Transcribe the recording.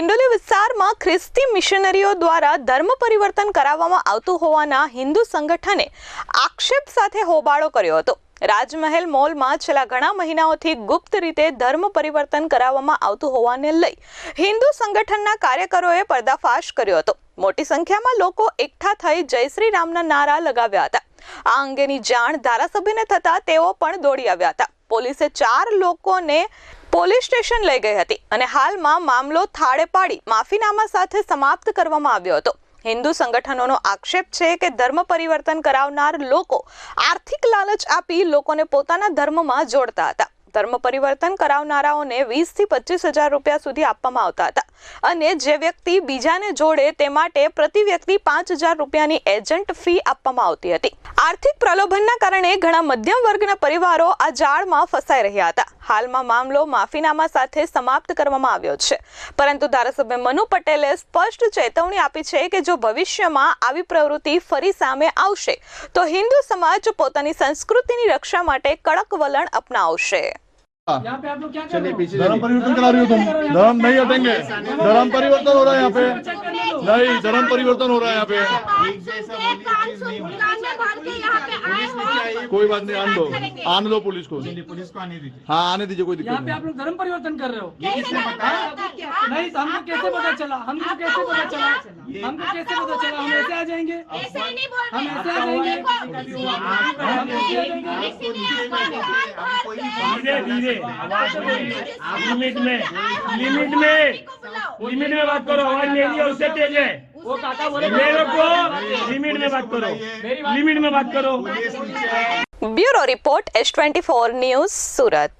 ડિંડોલી વિસ્તારમાં ખ્રિસ્તી મિશનરીઓ દ્વારા ધર્મ પરિવર્તન કરાવવામાં આવતું હોવાના હિન્દુ સંગઠને આક્ષેપ સાથે હોબાળો કર્યો હતો રાજમહેલ મોલમાં છેલ્લા ઘણા મહિનાઓથી ગુપ્ત રીતે ધર્મ પરિવર્તન કરાવવામાં આવતું હોવાને લઈ હિન્દુ સંગઠનના કાર્યકરોએ પર્દાફાશ કર્યો હતો મોટી સંખ્યામાં લોકો એકઠા થઈ જય શ્રી રામના નારા લગાવ્યા હતા આ અંગેની જાણ ધારાસભ્યને થતા તેઓ પણ દોડી આવ્યા હતા પોલીસે ચાર લોકોને પોલીસ સ્ટેશન લઈ ગઈ હતી અને હાલમાં મામલો થાળે પાડી માફીનામા સાથે સમાપ્ત કરવામાં આવ્યો હતો. હિન્દુ સંગઠનોનો આક્ષેપ છે કે ધર્મ પરિવર્તન કરાવનાર લોકો આર્થિક લાલચ આપી લોકોને પોતાના ધર્મમાં જોડતા હતા. ધર્મ પરિવર્તન કરાવનારાઓને વીસથી પચીસ હજાર રૂપિયા સુધી આપવામાં આવતા હતા. અને જે વ્યક્તિ બીજાને જોડે તે માટે પ્રતિ વ્યક્તિ પાંચ હજાર રૂપિયાની એજન્ટ ફી આપવામાં આવતી હતી. આર્થિક પ્રલોભનના કારણે ઘણા મધ્યમ વર્ગના પરિવારો આ જાળમાં ફસાઈ રહ્યા હતા. હાલમાં મામલો માફીનામા સાથે સમાપ્ત કરવામાં આવ્યો છે. પરંતુ ધારાસભ્ય મનુ પટેલે સ્પષ્ટ ચેતવણી આપી છે કે જો ભવિષ્યમાં આવી પ્રવૃત્તિ ફરી સામે આવશે, તો હિન્દુ સમાજ પોતાની સંસ્કૃતિની રક્ષા માટે કડક વલણ અપનાવશે. यहाँ पे आप लोग क्या कर रहे हो? धर्म परिवर्तन करा रही हो तुम। धर्म नहीं हटेंगे। धर्म परिवर्तन हो रहा है यहाँ पे। नहीं धर्म परिवर्तन हो रहा है यहाँ पे। नहीं कोई बात नहीं आन दो। आने दो पुलिस को। पुलिस को आने दीजिए। हाँ आने दीजिए कोई दिक्कत पे आप लोग धर्म परिवर्तन कर रहे हो। किसने बताया नहीं तो हमको कैसे पता चला? हमको कैसे पता चला? हमको कैसे पता चला? हम ऐसे आ जाएँगे? ही नहीं हम ऐसे आ जाएँगे? धीरे धीरे। आप तो लिमिट में लिमिट में। लिमिट में बात करो आवाज़ मेरी है उससे तेज है। वो काका बोले मेरे को लिमिट में बात करो। लिमिट में बात करो। Bureau report S twenty four news Surat.